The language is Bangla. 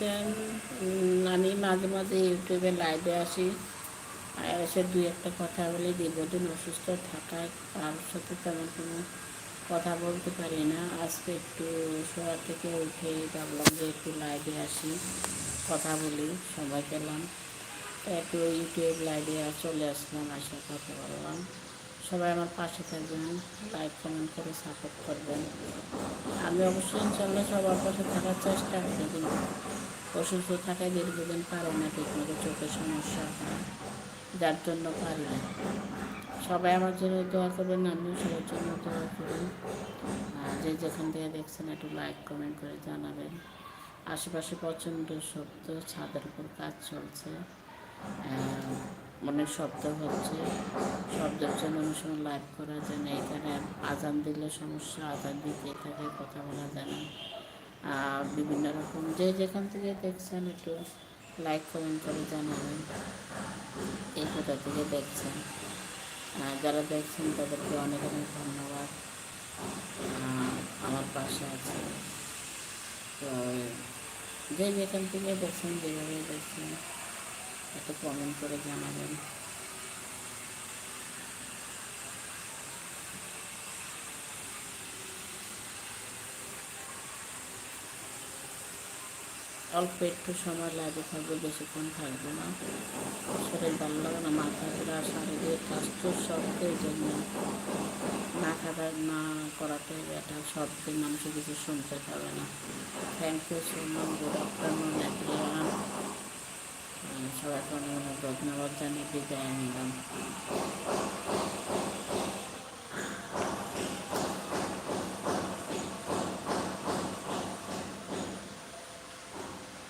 উম, আমি মাঝে মাঝে ইউটিউবে লাইভে আসি। এসে দুই একটা কথা বলি দীর্ঘদিন অসুস্থ থাকায় কারোর সাথে তেমন কোনো কথা বলতে পারি না। আজকে একটু শোয়া থেকে উঠে ভাবলাম যে একটু লাইভে আসি কথা বলি সবাই পেলাম। একটু ইউটিউব লাইভে চলে আসলাম আসে কথা বললাম সবাই আমার পাশে থাকবেন লাইক কমেন্ট করে সাপোর্ট করবেন। আমি অবশ্যই ইনশাল্লাহ সবার পাশে থাকার চেষ্টা করি। অসুস্থ থাকায় দীর্ঘদিন পারে না, ঠিকমতো চোখের সমস্যা হয়, যার জন্য পারি না। সবাই আমার জন্য দোয়া করবেন, আমিও সবার জন্য দোয়া করি আর যে যেখান থেকে দেখছেন, একটু লাইক কমেন্ট করে জানাবেন। আশেপাশে প্রচণ্ড শব্দ, ছাদের উপর কাজ চলছে। অনেক শব্দ হচ্ছে। শব্দের জন্য অনেক সময় লাইভ করা যায় না। এখানে আজান দিলে সমস্যা, আজান দিতে থাকে, কথা বলা যায় না। আর বিভিন্ন রকম। যে যেখান থেকে দেখছেন একটু লাইক কমেন্ট করে জানাবেন। এই কোথা থেকে দেখছেন? যারা দেখছেন তাদেরকে অনেক অনেক ধন্যবাদ। আমার পাশে আছে। তো, যে যেখান থেকে দেখছেন যেভাবে দেখছেন, একটু কমেন্ট করে জানাবেন। অল্প একটু সময় লাগে থাকবে, বেশিক্ষণ থাকবে না। শরীর ভালো লাগে না, মাথা ঘোরা, শারীরিক স্বাস্থ্য শব্দের জন্য না খাওয়া না করাতে এটা শব্দে মানুষের কিছু শুনতে পাবে না। Thank you so much good afternoon everyone সবাইকে অনেক অনেক ধন্যবাদ জানিয়ে বিদায় নিলাম।